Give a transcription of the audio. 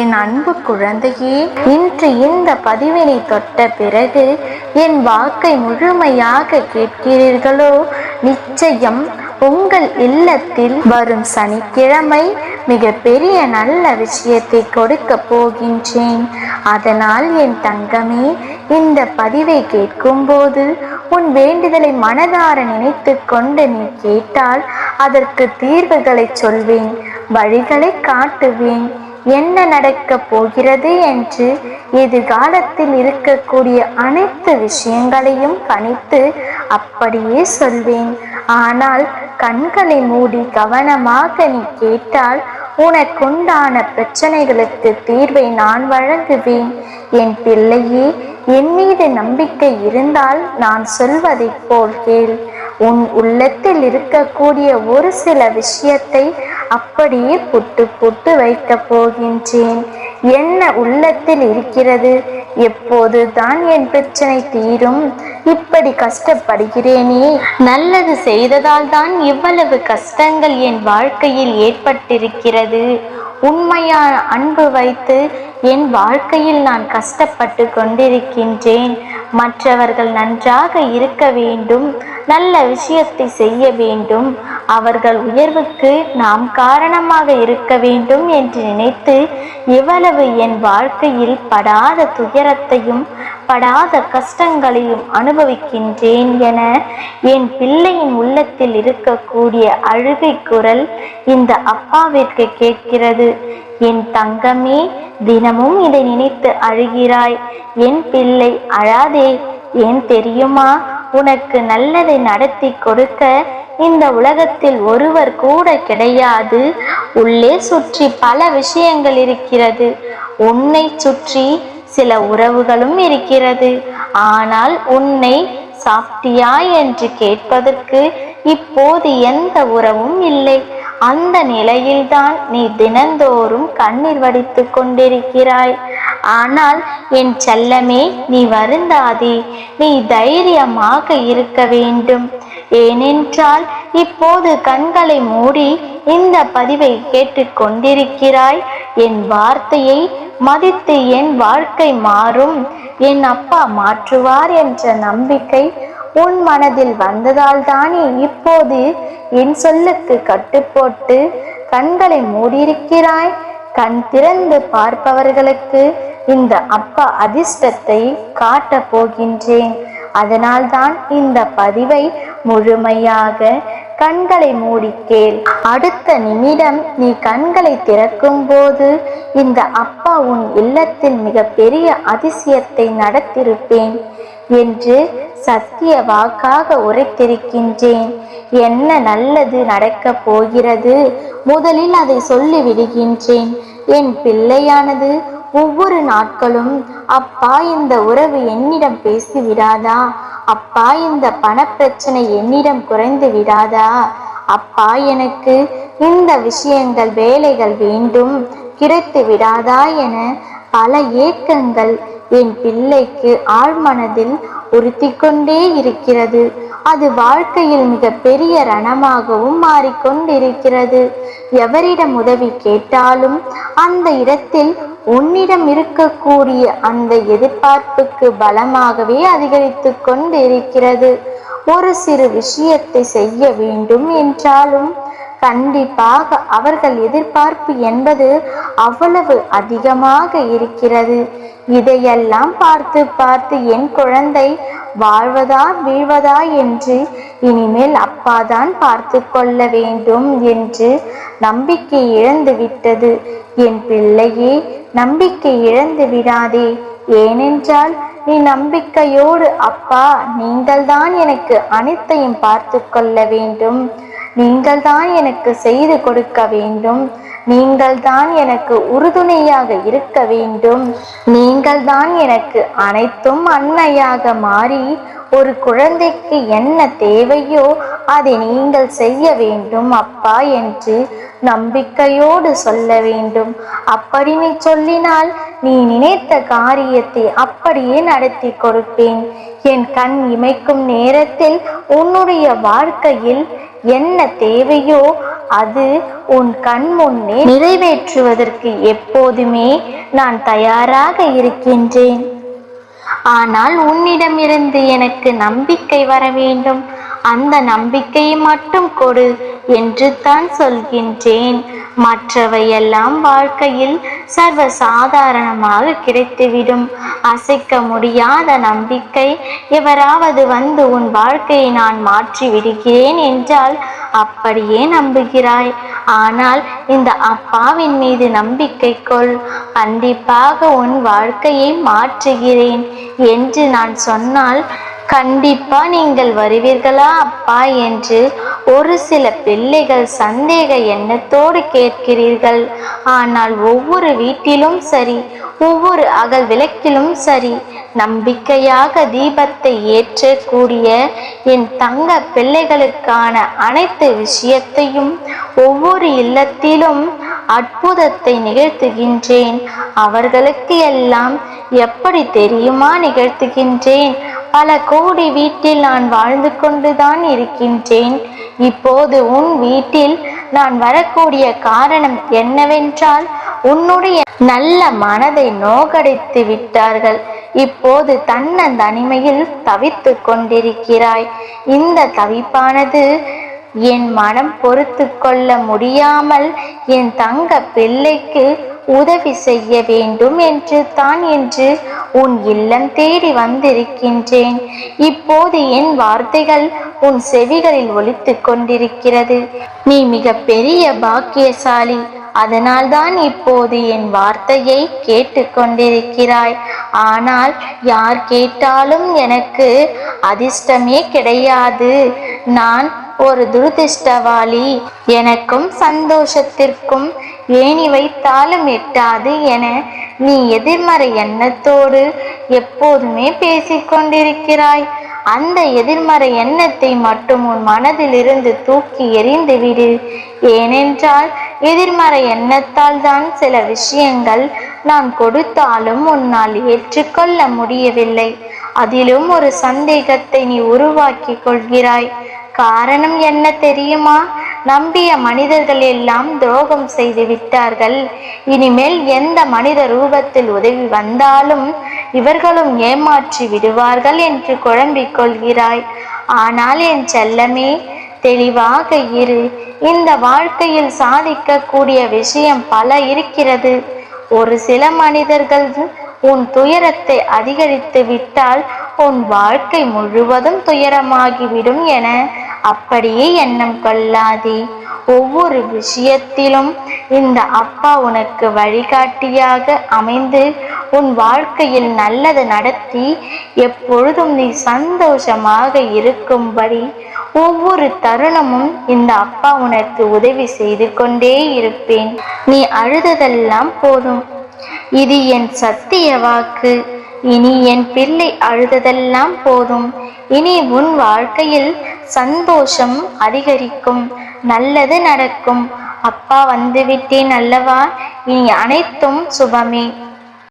என் அன்பு குழந்தையே இன்று இந்த பதிவினை தொட்ட பிறகு என் வாக்கை முழுமையாக கேட்கிறீர்களோ? நிச்சயம் உங்கள் இல்லத்தில் வரும் சனிக்கிழமை மிக பெரிய நல்ல விஷயத்தை கொடுக்க போகின்றேன். அதனால் என் தங்கமே இந்த பதிவை கேட்கும்போது உன் வேண்டுதலை மனதார நினைத்து கொண்டு நீ கேட்டால் அதற்கு தீர்வுகளை சொல்வேன் வழிகளை காட்டுவேன். என்ன நடக்கப் போகிறது என்று எதிர்காலத்தில் இருக்கக்கூடிய அனைத்து விஷயங்களையும் கணித்து அப்படியே சொல்வேன். ஆனால் கண்களை மூடி கவனமாக நீ கேட்டால் உனக்குண்டான பிரச்சனைகளுக்கு தீர்வை நான் வழங்குவேன். என் பிள்ளையே என் மீது நம்பிக்கை இருந்தால் நான் சொல்வதைப் போல் கேள். உன் உள்ளத்தில் இருக்கக்கூடிய ஒரு சில விஷயத்தை அப்படியே புட்டு புட்டு வைக்கப் போகின்றேன். என்ன உள்ளத்தில் இருக்கிறது? எப்போது தான் என் பிரச்சனை தீரும்? இப்படி கஷ்டப்படுகிறேனே. நல்லது செய்ததால் தான் இவ்வளவு கஷ்டங்கள் என் வாழ்க்கையில் ஏற்பட்டிருக்கிறது. உண்மையான அன்பு வைத்து என் வாழ்க்கையில் நான் கஷ்டப்பட்டு கொண்டிருக்கின்றேன். மற்றவர்கள் நன்றாக இருக்க வேண்டும் நல்ல விஷயத்தை செய்ய வேண்டும். அவர்கள் உயர்வுக்கு நாம் காரணமாக இருக்க வேண்டும் என்று நினைத்து எவ்வளவு என் வாழ்க்கையில் படாத துயரத்தையும் படாத கஷ்டங்களையும் அனுபவிக்கின்றேன் என என் பிள்ளையின் உள்ளத்தில் இருக்கக்கூடிய அழுகை குரல் இந்த அப்பாவிற்கு கேட்கிறது. என் தங்கமே தினமும் இதை நினைத்து அழுகிறாய். என் பிள்ளை அழாதே. ஏன் தெரியுமா? உனக்கு நல்லதை நடத்தி கொடுக்க இந்த உலகத்தில் ஒருவர் கூட கிடையாது. உள்ளே சுற்றி பல விஷயங்கள் இருக்கிறது. உன்னை சுற்றி சில உறவுகளும் இருக்கிறது. ஆனால் உன்னை சாப்பிட்டியா என்று கேட்பதற்கு இப்போது எந்த உறவும் இல்லை. அந்த நிலையில்தான் நீ தினந்தோறும் கண்ணீர் வடித்து கொண்டிருக்கிறாய். ஆனால் என் செல்லமே நீ வருந்தாதே. நீ தைரியமாக இருக்க வேண்டும். ஏனென்றால் இப்போது கண்களை மூடி இந்த பதிவை கேட்டுக்கொண்டிருக்கிறாய் என் வார்த்தையை மதித்து என் வாழ்க்கை மாறும். என் அப்பா மாற்றுவார் என்ற நம்பிக்கை உன் மனதில் வந்ததால் தானே இப்போது என் சொல்லுக்கு கட்டுப்போட்டு கண்களை மூடியிருக்கிறாய். கண் திறந்து பார்ப்பவர்களுக்கு இந்த அப்பா அதிர்ஷ்டத்தை காட்டப் போகின்றேன். அதனால்தான் இந்த பதிவை முழுமையாக கண்களை மூடி கேள் அடுத்த நிமிடம் நீ கண்களை திறக்கும் போது இந்த அப்பா உன் இல்லத்தில் மிக பெரிய அதிசயத்தை நடத்திருப்பேன் என்று சத்திய வாக்காக உரைத்திருக்கின்றேன். என்ன நல்லது நடக்கப் போகிறது? முதலில் அதை சொல்லி விடுகின்றேன் என் பிள்ளையானது ஒவ்வொரு நாட்களும் அப்பா இந்த உறவு என்னிடம் பேசி விடாதா? அப்பா இந்த பணப்பிரச்சனை என்னிடம் குறைந்து விடாதா? அப்பா எனக்கு இந்த விஷயங்கள் வேலைகள் வேண்டும் கிடைத்து விடாதா என பல ஏக்கங்கள் என் பிள்ளைக்கு ஆழ்மனதில் உறுத்தி கொண்டே இருக்கிறது. அது வாழ்க்கையில் மிக பெரிய ரணமாகவும் மாறிக்கொண்டிருக்கிறது. எவரிடம் உதவி கேட்டாலும் அந்த இடத்தில் உன்னிடம் இருக்கக்கூடிய அந்த எதிர்பார்ப்புக்கு பலமாகவே அதிகரித்து கொண்டிருக்கிறது ஒரு சிறு விஷயத்தை செய்ய வேண்டும் என்றாலும் கண்டிப்பாக அவர்கள் எதிர்பார்ப்பு என்பது அவ்வளவு அதிகமாக இருக்கிறது. இதையெல்லாம் பார்த்து பார்த்து என் குழந்தை வாழ்வதா வீழ்வதா என்று இனிமேல் அப்பாதான் பார்த்து கொள்ள வேண்டும் என்று நம்பிக்கை இழந்து விட்டது. என் பிள்ளையே நம்பிக்கை இழந்து விடாதே. ஏனென்றால் நீ நம்பிக்கையோடு அப்பா நீங்கள்தான் எனக்கு அனைத்தையும் பார்த்து கொள்ள வேண்டும். நீங்கள் தான் எனக்கு செய்து கொடுக்க வேண்டும். நீங்கள் தான் எனக்கு உறுதுணையாக இருக்க வேண்டும். நீங்கள் தான் எனக்கு அனைத்தும் அன்னையாக மாறி ஒரு குழந்தைக்கு என்ன தேவையோ அதை நீங்கள் செய்ய வேண்டும் அப்பா என்று நம்பிக்கையோடு சொல்ல வேண்டும். அப்படி நீ சொல்லினால் நீ நினைத்த காரியத்தை அப்படியே நடத்தி கொடுப்பேன். என் கண் இமைக்கும் நேரத்தில் உன்னுடைய வாழ்க்கையில் என்ன தேவையோ அது உன் கண் முன்னே நிறைவேற்றுவதற்கு எப்போதுமே நான் தயாராக இருக்கின்றேன். ஆனால் உன்னிடமிருந்து எனக்கு நம்பிக்கை வர வேண்டும். அந்த நம்பிக்கையை மட்டும் கொடு என்று தான் சொல்கின்றேன். மற்றவையெல்லாம் வாழ்க்கையில் சர்வ சாதாரணமாக கிடைத்துவிடும். அசைக்க முடியாத நம்பிக்கை எவராவது வந்து உன் வாழ்க்கையை நான் மாற்றி விடுகிறேன் என்றால் அப்படியே நம்புகிறாய். ஆனால் இந்த அப்பாவின் மீது நம்பிக்கை கொள். கண்டிப்பாக உன் வாழ்க்கையை மாற்றுகிறேன் என்று நான் சொன்னால் கண்டிப்பா நீங்கள் வருவீர்களா அப்பா என்று ஒரு சில பிள்ளைகள் சந்தேக எண்ணத்தோடு கேட்கிறீர்கள். ஆனால் ஒவ்வொரு வீட்டிலும் சரி ஒவ்வொரு அகல் விளக்கிலும் சரி நம்பிக்கையாக தீபத்தை ஏற்றக்கூடிய என் தங்க பிள்ளைகளுக்கான அனைத்து விஷயத்தையும் ஒவ்வொரு இல்லத்திலும் அற்புதத்தை நிகழ்த்துகின்றேன். அவர்களுக்கு எல்லாம் எப்படி தெரியுமா நிகழ்த்துகின்றேன். பல கோடி வீட்டில் நான் வாழ்ந்து கொண்டுதான் இருக்கின்றேன். இப்போது உன் வீட்டில் நான் வரக்கூடிய காரணம் என்னவென்றால் உன்னுடைய நல்ல மனதை நோகடித்து விட்டார்கள். இப்போது தன்னன் தனிமையில் தவித்து கொண்டிருக்கிறாய். இந்த தவிப்பானது என் மனம் பொறுத்து கொள்ள முடியாமல் என் தங்க பிள்ளைக்கு உதவி செய்ய வேண்டும் என்று தான் என்று உன் இல்லம் தேடி வந்திருக்கின்றேன். இப்போது என் வார்த்தைகள் உன் செவிகளில் ஒலித்து கொண்டிருக்கிறது. நீ மிக பெரிய பாக்கியசாலி. அதனால்தான் இப்போது என் வார்த்தையை கேட்டுக்கொண்டிருக்கிறாய் ஆனால் யார் கேட்டாலும் எனக்கு அதிர்ஷ்டமே கிடையாது. நான் ஒரு துரதிருஷ்டவாளி. எனக்கும் சந்தோஷத்திற்கும் ஏணி வைத்தாலும் எட்டாது என நீ எதிர்மறை எண்ணத்தோடு எப்போதுமே பேசிக்கொண்டிருக்கிறாய் அந்த எதிர்மறை எண்ணத்தை மட்டும் உன் மனதிலிருந்து தூக்கி எறிந்து விடு. ஏனென்றால் எதிர்மறை எண்ணத்தால் தான் சில விஷயங்கள் நான் கொடுத்தாலும் உன்னால் ஏற்றுக்கொள்ள முடியவில்லை. அதிலும் ஒரு சந்தேகத்தை நீ உருவாக்கி கொள்கிறாய். காரணம் என்ன தெரியுமா? நம்பிய மனிதர்கள் எல்லாம் துரோகம் செய்து விட்டார்கள். இனிமேல் எந்த மனித ரூபத்தில் உதவி வந்தாலும் இவர்களும் ஏமாற்றி விடுவார்கள் என்று குழம்பிக் கொள்கிறாய். ஆனால் என் செல்லமே தெளிவாக இரு. இந்த வாழ்க்கையில் சாதிக்கக்கூடிய விஷயம் பல இருக்கிறது. ஒரு சில மனிதர்கள் உன் துயரத்தை அதிகரித்து விட்டால் உன் வாழ்க்கை முழுவதும் துயரமாகிவிடும் என அப்படியே எண்ணம் கொள்ளாதே. ஒவ்வொரு விஷயத்திலும் இந்த அப்பா உனக்கு வழிகாட்டியாக அமைந்து உன் வாழ்க்கையில் நல்லது நடத்தி எப்பொழுதும் நீ சந்தோஷமாக இருக்கும்படி ஒவ்வொரு தருணமும் இந்த அப்பா உனக்கு உதவி செய்து கொண்டே இருப்பேன். நீ அழுததெல்லாம் போதும். இது என் சத்திய வாக்கு. இனி என் பிள்ளை அழுததெல்லாம் போதும். இனி உன் வாழ்க்கையில் சந்தோஷம் அதிகரிக்கும். நல்லது நடக்கும். அப்பா வந்துவிட்டேன் அல்லவா? இனி அனைத்தும் சுபமே.